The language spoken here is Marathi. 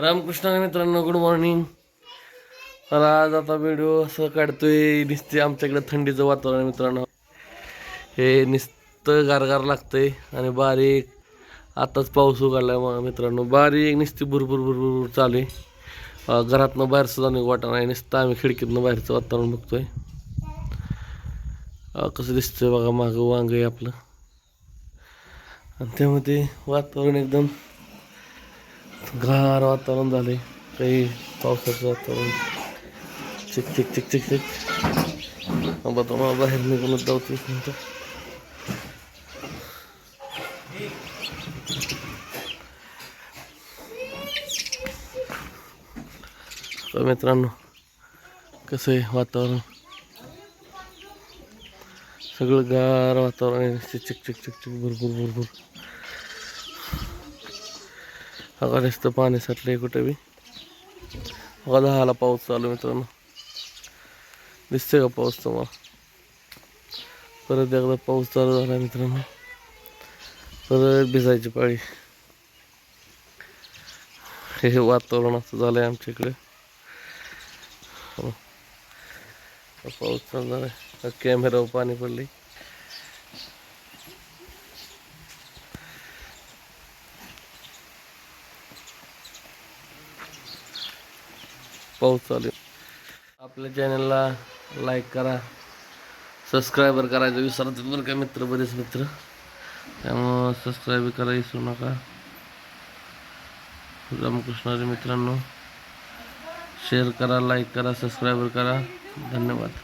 रामकृष्ण मित्रांनो गुड मॉर्निंग मला आज आता व्हिडिओ असं काढतोय निसते आमच्याकडे थंडीचं वातावरण आहे मित्रांनो. हे नुसतं गारगार लागतंय आणि बारीक आताच पाऊस उघडला मग मित्रांनो. बारीक नुसती भुरभुर भुरभुर चालू आहे. घरातनं बाहेर सुद्धा नाही वाटा नाही. नुसतं आम्ही खिडकीतनं बाहेरचं वातावरण बघतोय. कसं दिसतंय बघा मागं वांग आहे आपलं. आणि त्यामध्ये वातावरण एकदम गार वातावरण झालंय काही पावसाचं वातावरण चिक चिक चिक चिक चिक बाबा तुम्हाला बाहेर निघूनच जाऊ एक मिनटं तर मित्रांनो कसं आहे वातावरण सगळं गार वातावरण आहे नुसतं चिक चिक चिक चिक भरपूर भरपूर बघा दिसतं पाणी साठलंय कुठे बी. बघा दहाला पाऊस चालू मित्रांनो. दिसतंय का पाऊस तुम्हाला? परत एकदा पाऊस चालू झाला मित्रांनो. परत भिजायची पाळी. हे वातावरण असं झालंय आमच्या इकडे. हो. पाऊस चालू झालाय. कॅमेरावर पाणी पडले पाऊस चालू आहे. आपल्या चॅनलला लाईक करा सबस्क्रायबर करायचं विसरत बरं का मित्र बरेच मित्र. त्यामुळं सबस्क्राईब करा विसरू नका. रामकृष्णाचे मित्रांनो शेअर करा लाईक करा सबस्क्रायबर करा. धन्यवाद.